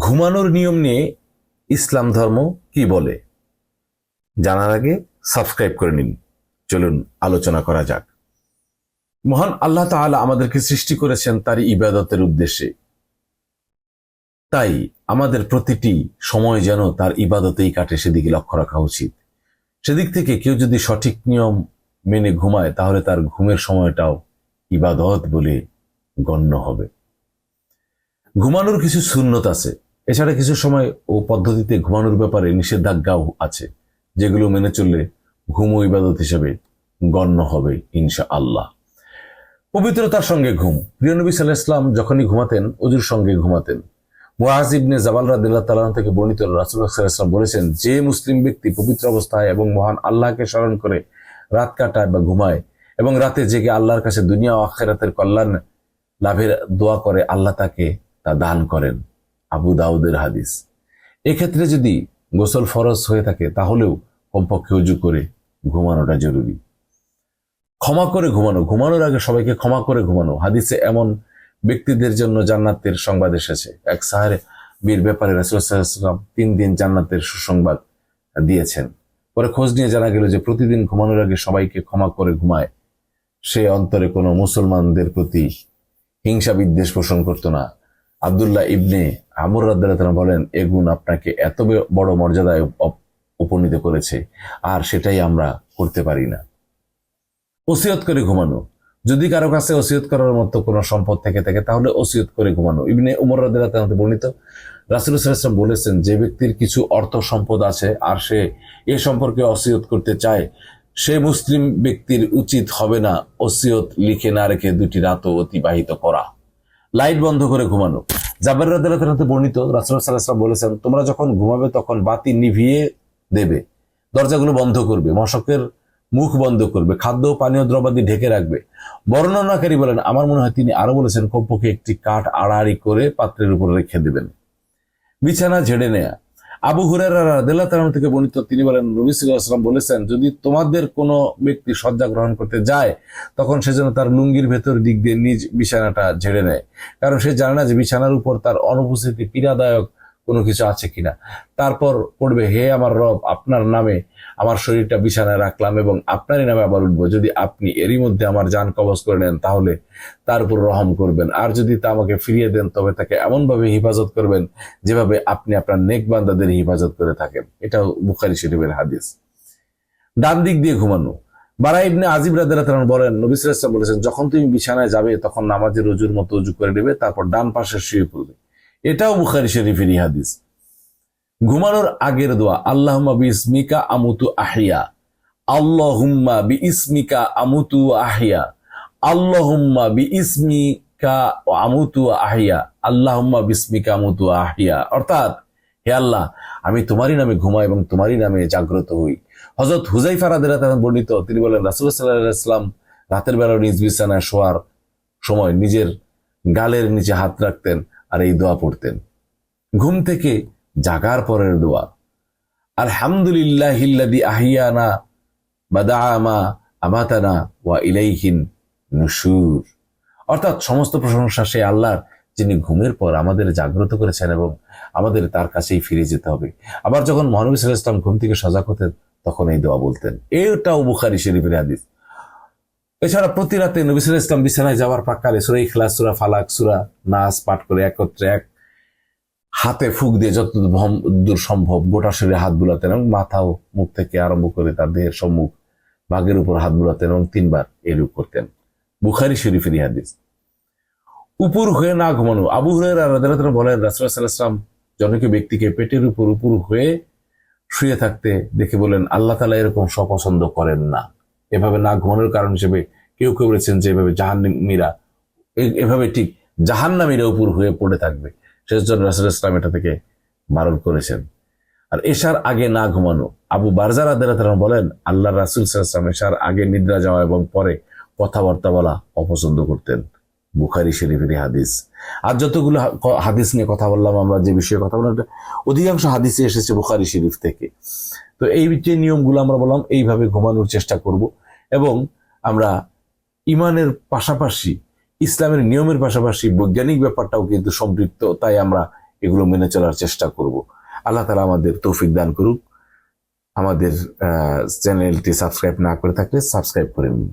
ঘুমানোর নিয়ম নিয়ে ইসলাম ধর্ম কি বলে? জানার আগে সাবস্ক্রাইব করে নিন। চলুন আলোচনা করা যাক। মহান আল্লাহ তাআলা আমাদেরকে সৃষ্টি করেছেন তার ইবাদতের উদ্দেশ্যে। তাই আমাদের প্রতিটি সময় যেন তার ইবাদতেই কাটে, সেদিকে লক্ষ্য রাখা উচিত। সেদিক থেকে কেউ যদি সঠিক নিয়ম মেনে ঘুমায়, তাহলে তার ঘুমের সময়টাও ইবাদত বলে গণ্য হবে। ঘুমানোর কিছু শূন্যত আছে। এছাড়া কিছু সময় ও পদ্ধতিতে ঘুমানোর ব্যাপারে নিষেধাজ্ঞাও আছে, যেগুলো মেনে চললে ঘুম ইবাদত হিসেবে গণ্য হবে ইনশা আল্লাহ পবিত্রতার সঙ্গে ঘুম। প্রিয় নবী সাল্লাহ ইসলাম যখনই ঘুমাতেন অজুর সঙ্গে ঘুমাতেন। মুআজ ইবনে জাবাল রাদিল্লাহ তালান থেকে বর্ণিত রাসুল্লাহ সাল্লাম বলেছেন, যে মুসলিম ব্যক্তি পবিত্র অবস্থায় এবং মহান আল্লাহকে স্মরণ করে রাত কাটায় বা ঘুমায় এবং রাতে জেগে আল্লাহর কাছে দুনিয়া ও আখেরাতের কল্যাণ লাভের দোয়া করে, আল্লাহ তাকে তা দান করেন। আবু দাউদের হাদিস। এক্ষেত্রে যদি গোসল ফরজ হয়ে থাকে, তাহলেও কমপক্ষে উজু করে ঘুমানোটা জরুরি। ক্ষমা করে ঘুমানো। ঘুমানোর আগে সবাইকে ক্ষমা করে ঘুমানো। হাদিসে এমন ব্যক্তিদের জন্য জান্নাতের সংবাদ এসেছে। এক সাহারে বীর ব্যাপারে রাসুলাম তিন দিন জান্নাতের সুসংবাদ দিয়েছেন। পরে খোঁজ নিয়ে জানা গেল যে প্রতিদিন ঘুমানোর আগে সবাইকে ক্ষমা করে ঘুমায়। সে অন্তরে কোনো মুসলমানদের প্রতি হিংসা বিদ্বেষ পোষণ করতো না। আবদুল্লাহ ইবনে আমর রাদ্দাল্লাহ বলেন, এ গুণ আপনাকে এত বড় মর্যাদায় উপনীত করেছে, আর সেটাই আমরা করতে পারি না। ওসিয়ত করে ঘুমানো। যদি কারও কাছে ওসিয়ত করার মতো কোনো সম্পদ থেকে থাকে, তাহলে ওসিয়ত করে ঘুমানো। ইবনে উমর রাদিয়াল্লাহু বর্ণিত, রাসূল ওয়াসাল্লাম বলেছেন, যে ব্যক্তির কিছু অর্থ সম্পদ আছে, আর সে এ সম্পর্কে অসিয়ত করতে চায়, সে মুসলিম ব্যক্তির উচিত হবে না ওসিয়ত লিখে না রেখে দুটি রাতও অতিবাহিত করা। লাইট বন্ধ করে ঘুমানো। জাবের বর্ণিত রাসুল্লাহ বলেছেন, তোমরা যখন ঘুমাবে তখন বাতি নিভিয়ে দেবে। দরজাগুলো বন্ধ করবে, মশকের মুখ বন্ধ করবে, খাদ্য পানীয় দ্রবাদি ঢেকে রাখবে। বর্ণনাকারী বলেন, আমার মনে হয় তিনি আরও বলেছেন, কমপক্ষে একটি কাঠ আড়াআড়ি করে পাত্রের উপর রেখে দেবেন। বিছানা ঝেড়ে নেয়া আবু হুরারা রাদিয়াল্লাহু থেকে বর্ণিত তিনি বলেন রবি আলাইহি বলেছেন, যদি তোমাদের কোনো ব্যক্তি শয্যা গ্রহণ করতে যায়, তখন সে যেন তার লুঙ্গির ভেতর দিক দিয়ে নিজ বিছানাটা ঝেড়ে নেয়। কারণ সে জানে না যে বিছানার উপর তার অনুপস্থিতি পীড়াদায়ক কোনো কিছু আছে কিনা। তারপর পড়বে, হে আমার রব, আপনার নামে আমার শরীরটা বিছানায় রাখলাম এবং আপনারই নামে আবার উঠবো। যদি আপনি এরই মধ্যে আমার যান কবজ করে নেন, তাহলে তার উপর রহম করবেন। আর যদি তা আমাকে ফিরিয়ে দেন, তবে তাকে এমনভাবে হেফাজত করবেন যেভাবে আপনি আপনার নেক বান্দাদের হিফাজত করে থাকেন। এটাও বুখারি শরীফের হাদিস। ডান দিক দিয়ে ঘুমানো। বারা ইবনে আজিব রাদিয়াল্লাহু বলেন, নবী সাল্লাল্লাহু আলাইহি ওয়াসাল্লাম বলেছেন, যখন তুমি বিছানায় যাবে, তখন নামাজের রজুর মতো উজু করে নেবে, তারপর ডান পাশে শুয়ে পড়বে। এটাও বুখারি শরীফেরই হাদিস। ঘুমানোর আগের দোয়া, আল্লাহুম্মা বিসমিকা আমুতু আহিয়া, আল্লাহুম্মা বিইসমিকা আমুতু আহিয়া, আল্লাহুম্মা বিইসমিকা আমুতু আহিয়া বিসমিকা আমুতু আহিয়া। অর্থাৎ, হে আল্লাহ, আমি তোমারই নামে ঘুমাই এবং তোমারই নামে জাগ্রত হই। হজরত হুজাইফা বর্ণিত, তিনি বলেন আলাইহি রাতের বেলা নিজ বিছানায় শোয়ার সময় নিজের গালের নিচে হাত রাখতেন। আর এই দোয়া পড়তেন। ঘুম থেকে জাগার পরের দোয়া। আলহামদুলিল্লাহ আহিয়ানা বাদামা আমাতানা, ওয়া ইলাইহিন নুশুর। অর্থাৎ সমস্ত প্রশংসা সে আল্লাহর, যিনি ঘুমের পর আমাদের জাগ্রত করেছেন এবং আমাদের তার কাছেই ফিরে যেতে হবে। আবার যখন মহানবী সাল্লাহ ইসলাম ঘুম থেকে সজাগ হতেন, তখন এই দোয়া বলতেন। এটাও বুখারি শরীফের হাদিস। এছাড়া প্রতি রাতে নবী সাল্লাহ ইসলাম বিছানায় যাওয়ার প্রাকালে সুরা ইখলাস, সুরা ফালাক, সুরা নাস পাঠ করে একত্রে এক হাতে ফুক দিয়ে যত দূর সম্ভব গোটা শরীরে হাত বুলাতেন এবং মাথাও মুখ থেকে আরম্ভ করে তার দেহের সম্মুখ বাঘের উপর হাত বুলাতেন এবং তিনবার এরূপ করতেন। বুখারি শরীফের হাদিস। উপর হয়ে না ঘুমানো। আবু হুরায়রা বলেন ওয়াসাল্লাম জনকে ব্যক্তিকে পেটের উপর উপর হয়ে শুয়ে থাকতে দেখে বলেন, আল্লাহ তাআলা এরকম স্বপছন্দ করেন না। এভাবে না ঘুমানোর কারণ হিসেবে কেউ কেউ বলেছেন যে এভাবে জাহান্নামীরা এভাবে ঠিক জাহান্নামীরা উপর হয়ে পড়ে থাকবে। সেজন্য রাসুল ইসলাম এটা থেকে বারণ করেছেন। আর এশার আগে না ঘুমানো। আবু বারজার আদালতারা বলেন আল্লাহ রাসুল সাল্লাম এশার আগে নিদ্রা যাওয়া এবং পরে কথাবার্তা বলা অপছন্দ করতেন। বুখারি শরীফের হাদিস। আর যতগুলো হাদিস নিয়ে কথা বললাম আমরা, যে বিষয়ে কথা বললাম অধিকাংশ হাদিসে এসেছে বুখারি শরীফ থেকে। তো এই যে নিয়মগুলো আমরা বললাম, এইভাবে ঘুমানোর চেষ্টা করব এবং আমরা ইমানের পাশাপাশি, ইসলামের নিয়মের পাশাপাশি বৈজ্ঞানিক ব্যাপারটাও কিন্তু সম্পৃক্ত, তাই আমরা এগুলো মেনে চলার চেষ্টা করব। আল্লাহ তালা আমাদের তৌফিক দান করুক। আমাদের চ্যানেলটি সাবস্ক্রাইব না করে থাকলে সাবস্ক্রাইব করে নিন।